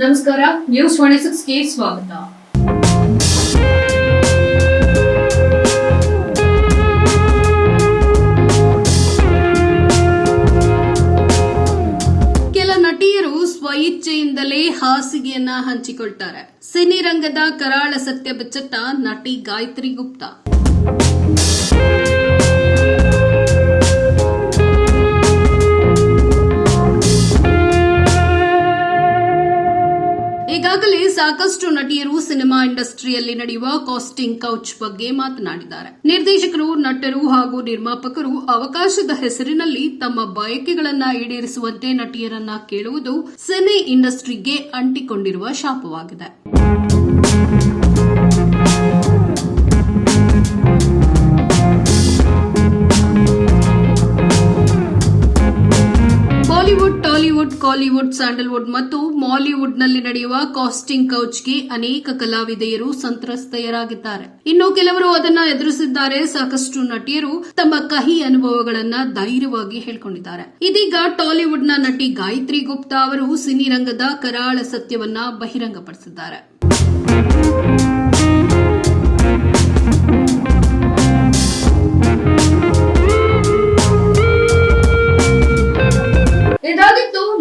ನಮಸ್ಕಾರ news twenty ಸಿಕ್ಸ್ಗೆ ಸ್ವಾಗತ. ಕೆಲ ನಟಿಯರು ಸ್ವಇಚ್ಛೆಯಿಂದಲೇ ಹಾಸಿಗೆಯನ್ನ ಹಂಚಿಕೊಳ್ತಾರೆ. ಸಿನಿರಂಗದ ಕರಾಳ ಸತ್ಯ ಬೆಚ್ಚಟ್ಟ ನಟಿ ಗಾಯತ್ರಿ ಗುಪ್ತಾ. ಈಗಾಗಲೇ ಸಾಕಷ್ಟು ನಟಿಯರು ಸಿನಿಮಾ ಇಂಡಸ್ಟ್ರಿಯಲ್ಲಿ ನಡೆಯುವ ಕಾಸ್ಟಿಂಗ್ ಕೌಚ್ ಬಗ್ಗೆ ಮಾತನಾಡಿದ್ದಾರೆ. ನಿರ್ದೇಶಕರು, ನಟರು ಹಾಗೂ ನಿರ್ಮಾಪಕರು ಅವಕಾಶದ ಹೆಸರಿನಲ್ಲಿ ತಮ್ಮ ಬಯಕೆಗಳನ್ನ ಈಡೇರಿಸುವಂತೆ ನಟಿಯರನ್ನ ಕೇಳುವುದು ಸಿನಿ ಇಂಡಸ್ಟ್ರಿಗೆ ಅಂಟಿಕೊಂಡಿರುವ ಶಾಪವಾಗಿದೆ. ಬಾಲಿವುಡ್ ಕಾಲಿವುಡ್ ಸ್ಯಾಂಡಲ್ವುಡ್ ಮತ್ತು ಮಾಲಿವುಡ್ನಲ್ಲಿ ನಡೆಯುವ ಕಾಸ್ಟಿಂಗ್ ಕೌಚ್ಗೆ ಅನೇಕ ಕಲಾವಿದೆಯರು ಸಂತ್ರಸ್ತೆಯರಾಗಿದ್ದಾರೆ ಇನ್ನು ಕೆಲವರು ಅದನ್ನ ಎದುರಿಸಿದ್ದಾರೆ. ಸಾಕಷ್ಟು ನಟಿಯರು ತಮ್ಮ ಕಹಿ ಅನುಭವಗಳನ್ನ ಧೈರ್ಯವಾಗಿ ಹೇಳಿಕೊಂಡಿದ್ದಾರೆ. ಇದೀಗ ಟಾಲಿವುಡ್ನ ನಟಿ ಗಾಯತ್ರಿ ಗುಪ್ತಾ ಅವರು ಸಿನಿರಂಗದ ಕರಾಳ ಸತ್ಯವನ್ನ ಬಹಿರಂಗಪಡಿಸಿದ್ದಾರೆ.